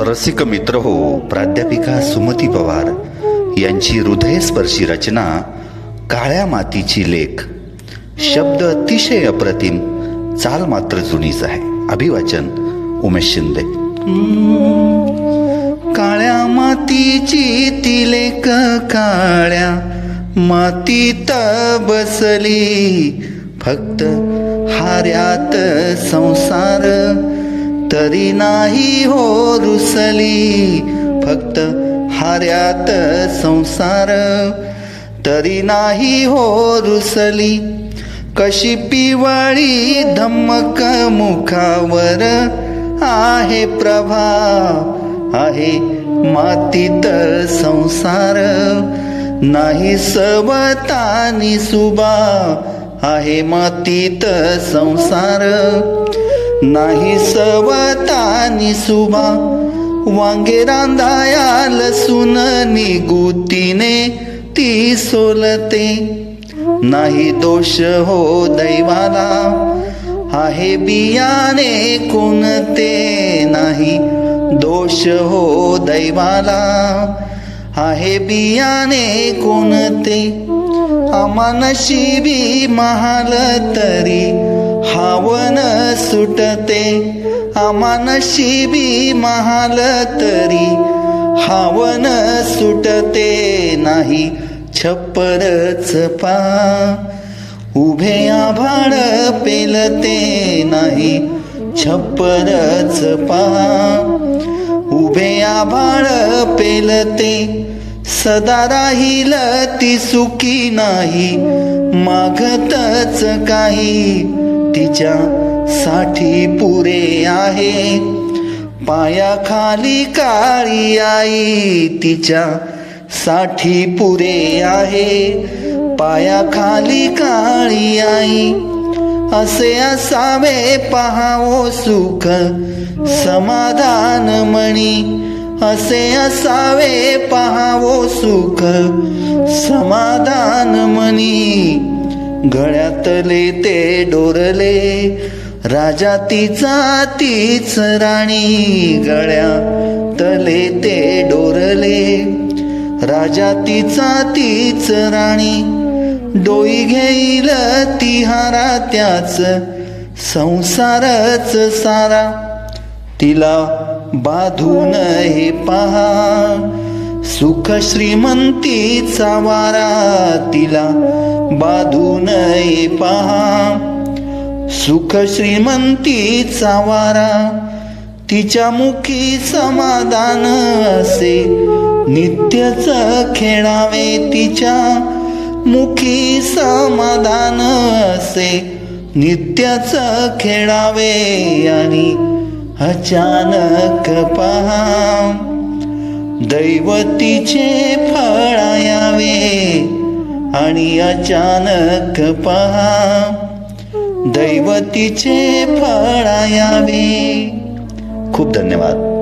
रसिक मित्र हो प्राध्यापिका सुमती पवार. यांची हृदयस्पर्शी रचना काळ्या मातीची लेख. शब्द अतिशय अप्रतिम चाल मात्र जुनीच आहे. अभिवाचन उमेश शिंदे. काळ्या मातीची ती लेख काळ्या मातीत बसली. फक्त हार्यात संसार तरी नाही हो रुसली फक्त हार्यात संसार. तरी नाही हो रुसली कशी पिवाळी धमक मुखावर आहे प्रभा आहे मातीत संसार. नाही सवतानी सुबा आहे मातीत संसार. नाही सवतानी सुबा वांगे रांधाया लसून निगुतीने ती सोलते. नाही दोष हो दैवाला आहे बियाणे कोणते नाही. दोष हो दैवाला आहे बियाणे कोणते. अमानशिबी महाल तरी हावन सुटते अमानशिबी महाल तरी. हावन सुटते नाही छप्परच पा. उभे आभाळ पेलते नाही छप्परच पा. उभे आभाळ पेलते सदा राहील ती सुखी नाही मागतच काही. तिच्या साठी पुरे आहे. पायाखाली काळी आई तिच्या साठी पुरे आहे. पायाखाली काळी आई असे असावे पहावो सुख समाधान मणी. असे असावे पहावो सुख समाधान मनी गळ्यातले ते डोरले. राजा तिचा तीच राणी. गळ्यातले ते डोरले. राजा तिचा तीच राणी. डोई घेईल तिहारा त्याच. संसारच सारा. तिला बाधून हे पहा. सुख श्रीमंतीचा वारा तिला बाधू नये पहा. सुख श्रीमंतीचा वारा तिच्या मुखी समाधान असे. नित्यच खेळावे तिच्या मुखी समाधान असे. नित्यच खेळावे आणि अचानक पहा. दैवतीचे फळायावे आणि अचानक पहा. दैवतीचे फळायावे खूप धन्यवाद.